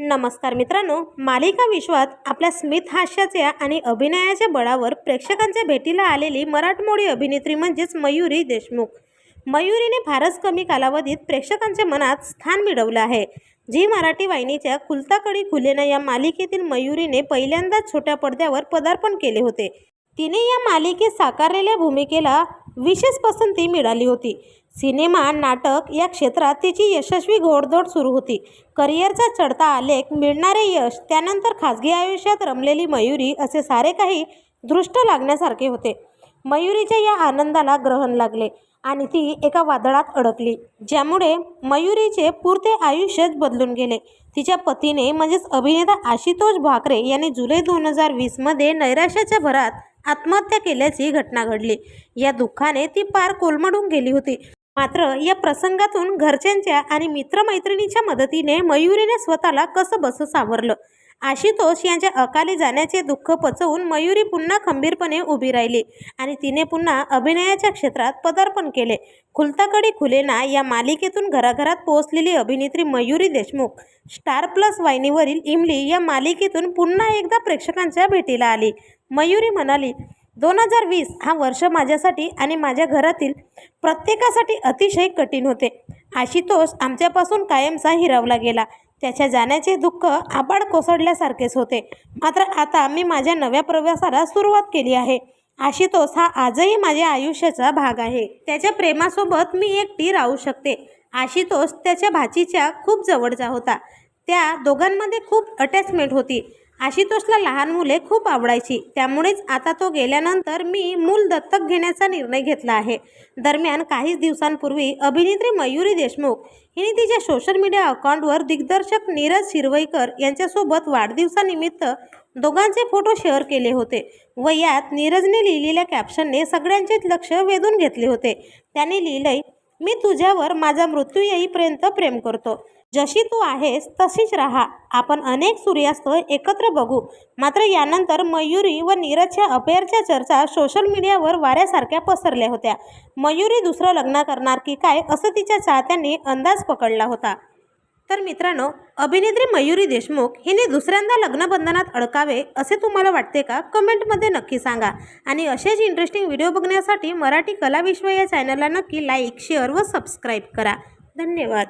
नमस्कार मित्रांनो मालिका विश्वात आपल्या स्मित हास्याच्या आणि अभिनयाच्या बळावर प्रेक्षकांच्या भेटीला आलेली मराठमोळी अभिनेत्री म्हणजेच मयुरी देशमुख. मयुरीने फारच कमी कालावधीत प्रेक्षकांच्या मनात स्थान मिळवलं आहे. झी मराठी वाहिनीच्या खुलताकडी खुलेना या मालिकेतील मयुरीने पहिल्यांदाच छोट्या पडद्यावर पदार्पण केले होते. तिने या मालिकेत साकारलेल्या भूमिकेला विशेष पसंती मिळाली होती. सिनेमा नाटक या क्षेत्रात तिची यशस्वी घोडदौड सुरू होती. करिअरचा चढता आलेख मिळणारे यश त्यानंतर खाजगी आयुष्यात रमलेली मयुरी असे सारे काही दृष्ट लागण्यासारखे होते. मयुरीच्या या आनंदाला ग्रहण लागले आणि ती एका वादळात अडकली ज्यामुळे मयुरीचे पुरते आयुष्यच बदलून गेले. तिच्या पतीने म्हणजेच अभिनेता आशितोष भाकरे यांनी जुलै दोन हजार वीसमध्ये नैराश्याच्या भरात आत्महत्या केल्याची घटना घडली. या दुःखाने ती पार कोलमडून गेली होती. मात्र या प्रसंगातून घरच्यांच्या आणि मित्रमैत्रिणीच्या मदतीने मयुरीने स्वतःला कसं बसं सावरलं? आशुतोष यांच्या अकाली जाण्याचे दुःख पचवून मयुरी पुन्हा खंबीरपणे उभी राहिली आणि तिने पुन्हा अभिनयाच्या क्षेत्रात पदार्पण केले. खुलताकडी खुलेना या मालिकेतून घराघरात पोहोचलेली अभिनेत्री मयुरी देशमुख स्टार प्लस वाहिनीवरील इमली या मालिकेतून पुन्हा एकदा प्रेक्षकांच्या भेटीला आली. मयुरी म्हणाली दोन हजार वीस हा वर्ष माझ्यासाठी आणि माझ्या घरातील प्रत्येकासाठी अतिशय कठीण होते. आशुतोष आमच्यापासून कायमचा हिरावला गेला. त्याच्या जाण्याचे दुःख आबाड कोसळल्यासारखेच होते. मात्र आता मी माझ्या नव्या प्रवासाला सुरुवात केली आहे. आशितोष हा आजही माझ्या आयुष्याचा भाग आहे. त्याच्या प्रेमासोबत मी एकटी राहू शकते. आशितोष त्याच्या भाचीच्या खूप जवळचा होता. त्या दोघांमध्ये खूप अटॅचमेंट होती. आशितोषला लहान मुले खूप आवडायची. त्यामुळेच आता तो गेल्यानंतर मी मूल दत्तक घेण्याचा निर्णय घेतला आहे. दरम्यान काहीच दिवसांपूर्वी अभिनेत्री मयुरी देशमुख हिने तिच्या सोशल मीडिया अकाउंटवर दिग्दर्शक नीरज शिरवईकर यांच्यासोबत वाढदिवसानिमित्त दोघांचे फोटो शेअर केले होते व यात नीरजने लिहिलेल्या कॅप्शनने सगळ्यांचेच लक्ष वेधून घेतले होते. त्याने लिहिलंय मी तुझ्यावर माझा मृत्यू येईपर्यंत प्रेम करतो. जशी तू आहेस तशीच राहा. आपण अनेक सूर्यास्त एकत्र बघू. मात्र यानंतर मयुरी व नीरजच्या अफेअरच्या चर्चा सोशल मीडियावर वाऱ्यासारख्या पसरल्या होत्या. मयुरी दुसरं लग्न करणार की काय असं तिच्या चाहत्यांनी अंदाज पकडला होता. तर मित्रांनो अभिनेत्री मयुरी देशमुख हिने दुसऱ्यांदा लग्नबंधनात अडकावे असे तुम्हाला वाटते का? कमेंटमध्ये नक्की सांगा. आणि असेच इंटरेस्टिंग व्हिडिओ बघण्यासाठी मराठी कला विश्व या चॅनलला नक्की लाईक शेअर व सबस्क्राईब करा. धन्यवाद.